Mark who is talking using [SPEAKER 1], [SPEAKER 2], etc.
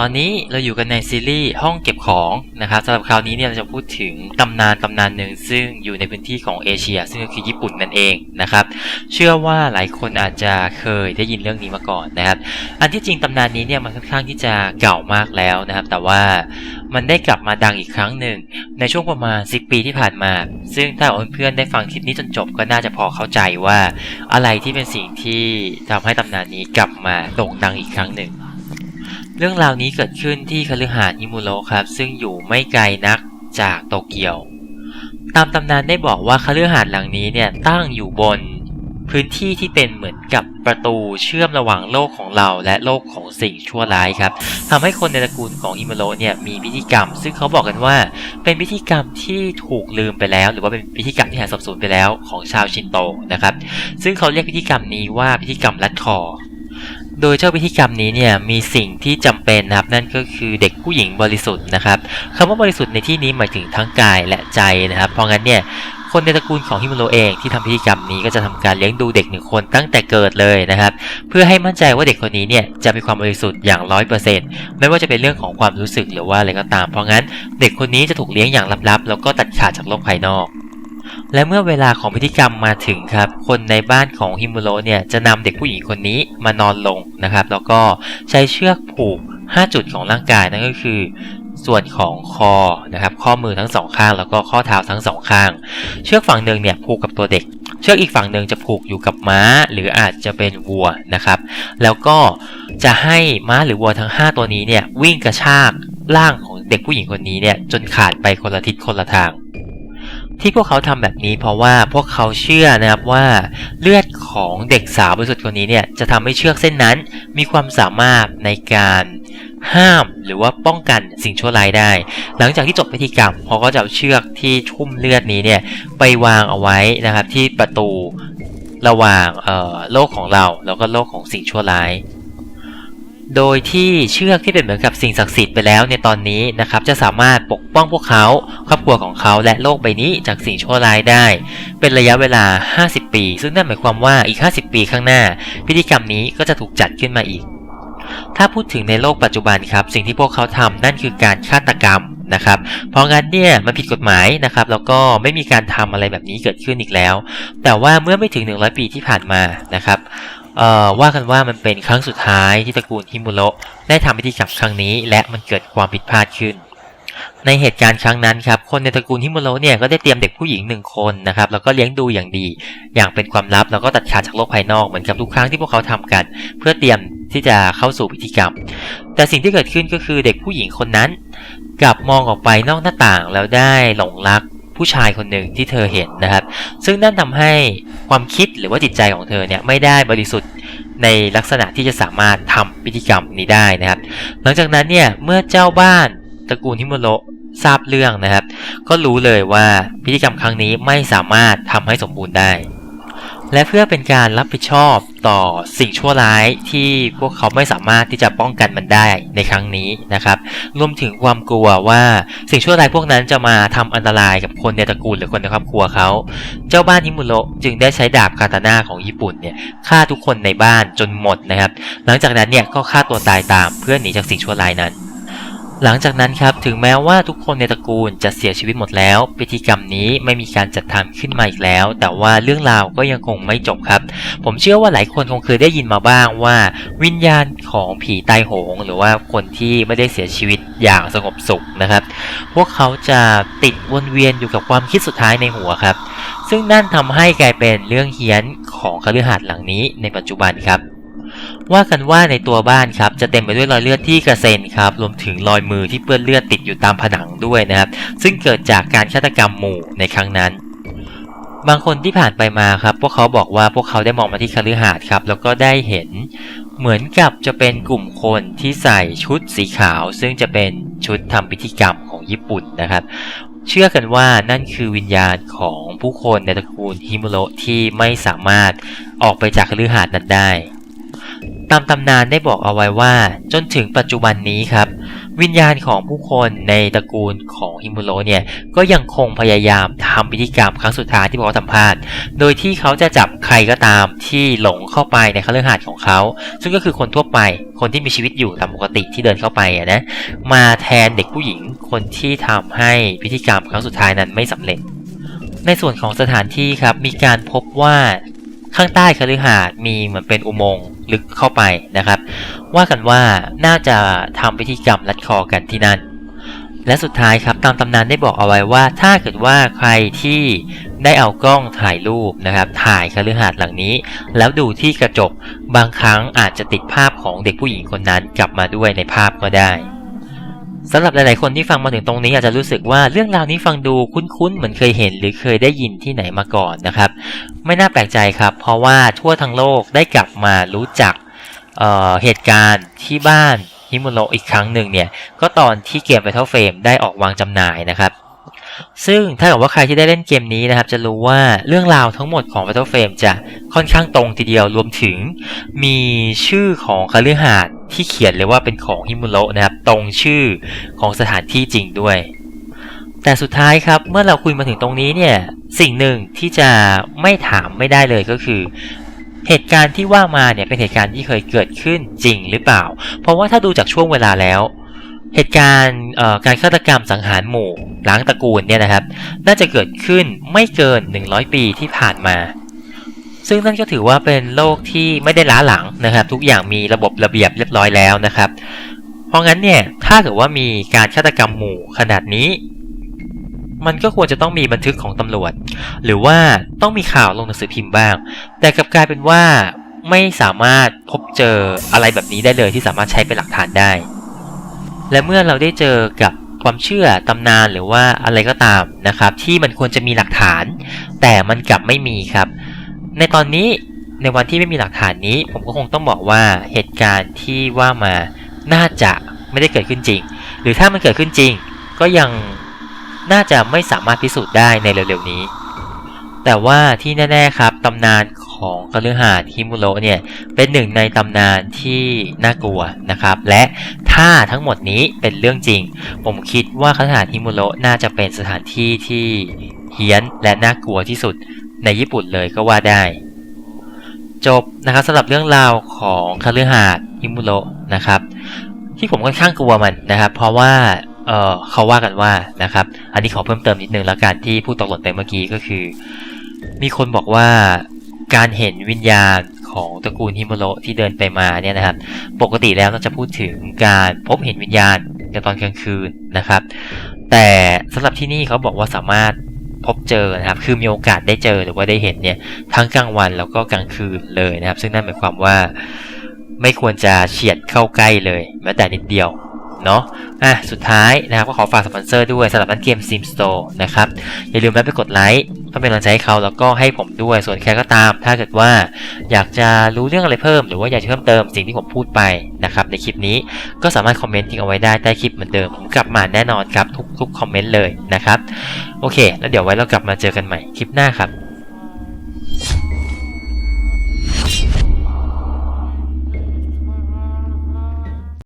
[SPEAKER 1] ตอนนี้เราอยู่กันในซีรีส์ห้องเก็บของนะครับสำหรับคราวนี้เนี่ยเราจะพูดถึงตำนานตำนานหนึ่งซึ่งอยู่ในพื้นที่ของเอเชีย ซึ่งก็คือญี่ปุ่นนั่นเองนะครับ เชื่อว่าหลายคนอาจจะเคยได้ยินเรื่องนี้มาก่อนนะครับ อันที่จริงตำนานนี้เนี่ยมันค่อนข้างที่จะเก่ามากแล้วนะครับ แต่ว่ามันได้กลับมาดังอีกครั้งหนึ่งในช่วงประมาณ 10 ปีที่ผ่านมา ซึ่งถ้าเพื่อนๆได้ฟังคลิปนี้จนจบก็น่าจะพอเข้าใจว่าอะไรที่เป็นสิ่งที่ทำให้ตำนานนี้กลับมาโด่งดังอีกครั้งหนึ่ง เรื่องราวนี้เกิดขึ้นที่คฤหาสน์อิมุโรครับ ซึ่งอยู่ไม่ไกลนักจากโตเกียว ตามตำนานได้บอกว่าคฤหาสน์หลังนี้เนี่ยตั้งอยู่บนพื้นที่ที่เป็นเหมือนกับประตูเชื่อมระหว่างโลกของเราและโลกของสิ่งชั่วร้ายครับทำให้คนในตระกูลของอิมโรเนี่ยมีพิธีกรรม ซึ่งเขาบอกกันว่าเป็นพิธีกรรมที่ถูกลืมไปแล้ว หรือว่าเป็นพิธีกรรมที่หายสับสูญไปแล้วของชาวชินโตนะครับ ซึ่งเขาเรียกพิธีกรรมนี้ว่าพิธีกรรมลัดคอ โดยเจ้าพิธีกรรมนี้เนี่ยมีสิ่งที่จำเป็นนะครับ นั่นก็คือเด็กผู้หญิงบริสุทธิ์นะครับคำว่าบริสุทธิ์ในที่นี้หมายถึงทั้งกายและใจนะครับ เพราะงั้นเนี่ยคนในตระกูลของฮิมโรเองที่ทำพิธีกรรมนี้ก็จะทำการเลี้ยงดูเด็กหนึ่งคนตั้งแต่เกิดเลยนะครับ เพื่อให้มั่นใจว่าเด็กคนนี้เนี่ยจะมีความบริสุทธิ์อย่างร้อยเปอร์เซ็นต์ไม่ว่าจะเป็นเรื่องของความรู้สึกหรือว่าอะไรก็ตาม เพราะงั้นเด็กคนนี้จะถูกเลี้ยงอย่างลับๆ แล้วก็ตัดขาดจากโลกภายนอก และเมื่อเวลาของพิธีกรรมมาถึงครับ คนในบ้านของฮิมุโรเนี่ยจะนำเด็กผู้หญิงคนนี้มานอนลงนะครับ แล้วก็ใช้เชือกผูก 5 จุดของร่างกายนั่นก็คือ ส่วนของคอนะครับ ข้อมือทั้งสองข้าง แล้วก็ข้อเท้าทั้งสองข้าง เชือกฝั่งหนึ่งเนี่ยผูกกับตัวเด็ก เชือกอีกฝั่งหนึ่งจะผูกอยู่กับม้า หรืออาจจะเป็นวัวนะครับ แล้วก็จะให้ม้าหรือวัวทั้ง 5 ตัวนี้เนี่ยวิ่งกระชากร่างของเด็กผู้หญิงคนนี้เนี่ยจนขาดไปคนละทิศคนละทาง ที่พวกเขาทำแบบนี้เพราะว่าพวกเขาเชื่อนะครับว่าเลือดของเด็กสาวบริสุทธิ์คนนี้เนี่ยจะทำให้เชือกเส้นนั้นมีความสามารถในการห้ามหรือว่าป้องกันสิ่งชั่วร้ายได้ หลังจากที่จบพิธีกรรมเขาก็จะเอาเชือกที่ชุ่มเลือดนี้เนี่ยไปวางเอาไว้นะครับที่ประตูระหว่างโลกของเราแล้วก็โลกของสิ่งชั่วร้าย โดยที่เชือกที่เป็นเหมือนกับสิ่งศักดิ์สิทธิ์ไปแล้วในตอนนี้นะครับจะสามารถปกป้องพวกเขา ครอบครัวของเขาและโลกใบนี้จากสิ่งชั่วร้ายได้ เป็นระยะเวลา 50 ปี ซึ่งนั่นหมายความว่าอีก 50 ปีข้างหน้า พิธีกรรมนี้ก็จะถูกจัดขึ้นมาอีก ถ้าพูดถึงในโลกปัจจุบันครับ สิ่งที่พวกเขาทำนั่นคือการฆาตกรรมนะครับเพราะงั้นเนี่ยมันผิดกฎหมายนะครับแล้วก็ไม่มีการทำอะไรแบบนี้เกิดขึ้นอีกแล้ว แต่ว่าเมื่อไม่ถึง 100 ปีที่ผ่านมานะครับ ว่ากันว่ามันเป็นครั้งสุดท้ายที่ตระกูลฮิมุโระได้ทำพิธีกรรมครั้งนี้ และมันเกิดความผิดพลาดขึ้น ในเหตุการณ์ครั้งนั้นครับคนในตระกูลฮิมุโระเนี่ยก็ได้เตรียมเด็กผู้หญิงหนึ่งคนนะครับแล้วก็เลี้ยงดูอย่างดี อย่างเป็นความลับแล้วก็ตัดขาดจากโลกภายนอกเหมือนกับทุกครั้งที่พวกเขาทำกัน เพื่อเตรียมที่จะเข้าสู่พิธีกรรม แต่สิ่งที่เกิดขึ้นก็คือเด็กผู้หญิงคนนั้น กลับมองออกไปนอกหน้าต่างแล้วได้หลงรัก ผู้ชายคนหนึ่งที่เธอเห็นนะครับ ซึ่งนั่นทำให้ความคิดหรือว่าจิตใจของเธอเนี่ยไม่ได้บริสุทธิ์ในลักษณะที่จะสามารถทำพิธีกรรมนี้ได้นะครับ หลังจากนั้นเนี่ยเมื่อเจ้าบ้านตระกูลฮิมโรทราบเรื่องนะครับ ก็รู้เลยว่าพิธีกรรมครั้งนี้ไม่สามารถทำให้สมบูรณ์ได้ และเพื่อเป็นการรับผิดชอบต่อสิ่งชั่วร้ายที่พวกเขาไม่สามารถที่จะป้องกันมันได้ในครั้งนี้นะครับ รวมถึงความกลัวว่าสิ่งชั่วร้ายพวกนั้นจะมาทำอันตรายกับคนในตระกูลหรือคนในครอบครัวเขา เจ้าบ้านฮิมุโระจึงได้ใช้ดาบคาตาน่าของญี่ปุ่นเนี่ยฆ่าทุกคนในบ้านจนหมดนะครับ หลังจากนั้นเนี่ยก็ฆ่าตัวตายตามเพื่อหนีจากสิ่งชั่วร้ายนั้น หลังจากนั้นครับถึงแม้ว่าทุกคนในตระกูลจะเสียชีวิตหมดแล้ว พิธีกรรมนี้ไม่มีการจัดทำขึ้นมาอีกแล้ว แต่ว่าเรื่องราวก็ยังคงไม่จบครับ ผมเชื่อว่าหลายคนคงเคยได้ยินมาบ้างว่า วิญญาณของผีตายโหง หรือว่าคนที่ไม่ได้เสียชีวิตอย่างสงบสุขนะครับ พวกเขาจะติดวนเวียนอยู่กับความคิดสุดท้ายในหัวครับ ซึ่งนั่นทำให้กลายเป็นเรื่องเฮี้ยนของคฤหาสน์หลังนี้ในปัจจุบันครับ ว่ากันว่าในตัวบ้านครับจะเต็มไปด้วยรอยเลือดที่กระเซ็นครับรวมถึงรอยมือที่เปื้อนเลือดติดอยู่ตามผนังด้วยนะครับ ซึ่งเกิดจากการฆาตกรรมหมู่ในครั้งนั้น บางคนที่ผ่านไปมาครับ พวกเขาบอกว่าพวกเขาได้มองมาที่คฤหาสน์ครับ แล้วก็ได้เห็นเหมือนกับจะเป็นกลุ่มคนที่ใส่ชุดสีขาว ซึ่งจะเป็นชุดทำพิธีกรรมของญี่ปุ่นนะครับ เชื่อกันว่านั่นคือวิญญาณของผู้คนในตระกูลฮิมุโรที่ไม่สามารถออกไปจากคฤหาสน์นั้นได้ ตามตำนานได้บอกเอาไว้ว่า จนถึงปัจจุบันนี้ครับ วิญญาณของผู้คนในตระกูลของฮิมุโรเนี่ย ก็ยังคงพยายามทำพิธีกรรมครั้งสุดท้ายที่บอกว่าสัมภาษณ์ โดยที่เขาจะจับใครก็ตามที่หลงเข้าไปในคฤหาสน์ของเขา ซึ่งก็คือคนทั่วไป คนที่มีชีวิตอยู่ตามปกติที่เดินเข้าไปอะนะ มาแทนเด็กผู้หญิงคนที่ทำให้พิธีกรรมครั้งสุดท้ายนั้นไม่สำเร็จ ในส่วนของสถานที่ครับมีการพบว่าข้างใต้คฤหาสน์มีเหมือนเป็นอุโมงค์ ลึกเข้าไปนะครับ ว่ากันว่าน่าจะทำพิธีกรรมรัดคอกันที่นั่น และสุดท้ายครับตามตำนานได้บอกเอาไว้ว่า ถ้าเกิดว่าใครที่ได้เอากล้องถ่ายรูปนะครับ ถ่ายคฤหาสน์หลังนี้ แล้วดูที่กระจกบางครั้งอาจจะติดภาพของเด็กผู้หญิงคนนั้นกลับมาด้วยในภาพก็ได้ สำหรับหลายๆคนที่ฟังมาถึงตรงนี้อาจจะรู้สึกว่าเรื่องราวนี้ฟังดูคุ้นๆ เหมือนเคยเห็นหรือเคยได้ยินที่ไหนมาก่อนนะครับ ไม่น่าแปลกใจครับ เพราะว่าทั่วทั้งโลกได้กลับมารู้จักเเหตุการณ์ที่บ้านฮิมุโรอีกครั้งหนึ่งเนี่ย ก็ตอนที่เกม Battle Frame ได้ออกวางจำหน่ายนะครับ ซึ่งถ้าเกิดว่าใครที่ได้เล่นเกมนี้นะครับ จะรู้ว่าเรื่องราวทั้งหมดของ Battle Frame จะค่อนข้างตรงทีเดียวรวมถึงมีชื่อของคฤหาสน์ที่เขียนเลยว่าเป็นของฮิมุโระนะครับ ตรงชื่อของสถานที่จริงด้วย แต่สุดท้ายครับเมื่อเราคุยมาถึงตรงนี้เนี่ยสิ่งหนึ่งที่จะไม่ถามไม่ได้เลยก็คือเหตุการณ์ที่ว่ามาเนี่ยเป็นเหตุการณ์ที่เคยเกิดขึ้นจริงหรือเปล่า เพราะว่าถ้าดูจากช่วงเวลาแล้ว เหตุการณ์การฆาตกรรมสังหารหมู่ล้างตระกูลเนี่ยนะครับ น่าจะเกิดขึ้นไม่เกิน 100 ปีที่ผ่านมา ซึ่งนั่นก็ถือว่าเป็นโลกที่ไม่ได้ล้าหลังนะครับ ทุกอย่างมีระบบระเบียบเรียบร้อยแล้วนะครับ เพราะงั้นเนี่ยถ้าเกิดว่ามีการฆาตกรรมหมู่ขนาดนี้ มันก็ควรจะต้องมีบันทึกของตำรวจ หรือว่าต้องมีข่าวลงหนังสือพิมพ์บ้าง แต่กลับกลายเป็นว่าไม่สามารถพบเจออะไรแบบนี้ได้เลยที่สามารถใช้เป็นหลักฐานได้ และเมื่อเราได้เจอกับความเชื่อตำนานหรือว่าอะไรก็ตามนะครับ ที่มันควรจะมีหลักฐาน แต่มันกลับไม่มีครับ ในตอนนี้ในวันที่ไม่มีหลักฐานนี้ ผมก็คงต้องบอกว่าเหตุการณ์ที่ว่ามาน่าจะไม่ได้เกิดขึ้นจริง หรือถ้ามันเกิดขึ้นจริง ก็ยังน่าจะไม่สามารถพิสูจน์ได้ในเร็วๆนี้ แต่ว่าที่แน่ๆครับตำนาน ของคฤหาสน์ฮิมุโระเนี่ยเป็นหนึ่งในตำนานที่น่ากลัวนะครับ และถ้าทั้งหมดนี้เป็นเรื่องจริง ผมคิดว่าคฤหาสน์ฮิมุโระน่าจะเป็นสถานที่ที่เฮี้ยนและน่ากลัวที่สุดในญี่ปุ่นเลยก็ว่าได้ จบนะครับสำหรับเรื่องราวของคฤหาสน์ฮิมุโระนะครับ ที่ผมค่อนข้างกลัวมันนะครับ เพราะว่าเออเขาว่ากันว่านะครับ อันนี้ขอเพิ่มเติมนิดนึงแล้วกันที่พูดตกหล่นไปเมื่อกี้ก็คือ มีคนบอกว่า การเห็นวิญญาณของตระกูลฮิโมโระที่เดินไปมาเนี่ยนะครับ ปกติแล้วเราจะพูดถึงการพบเห็นวิญญาณในตอนกลางคืนนะครับ แต่สำหรับที่นี่เขาบอกว่าสามารถพบเจอนะครับ คือมีโอกาสได้เจอหรือว่าได้เห็นเนี่ยทั้งกลางวันแล้วก็กลางคืนเลยนะครับ ซึ่งนั่นหมายความว่าไม่ควรจะเฉียดเข้าใกล้เลยแม้แต่นิดเดียว เนาะอะสุดท้ายนะครับก็ขอฝากสปอนเซอร์ด้วยสำหรับร้านเกม Sim Store นะครับอย่าลืมแวะไปกดไลค์เพื่อเป็นกำลังใจให้เขาแล้วก็ให้ผมด้วยส่วนใครก็ตาม ถ้าเกิดว่าอยากจะรู้เรื่องอะไรเพิ่ม หรือว่าอยากจะเพิ่มเติมสิ่งที่ผมพูดไปนะครับในคลิปนี้ก็สามารถคอมเมนต์ทิ้งเอาไว้ได้ใต้คลิปเหมือนเดิมผมกลับมาแน่นอนครับทุกๆคอมเมนต์เลยนะครับโอเค แล้วเดี๋ยวไว้เรากลับมาเจอกันใหม่คลิปหน้าครับ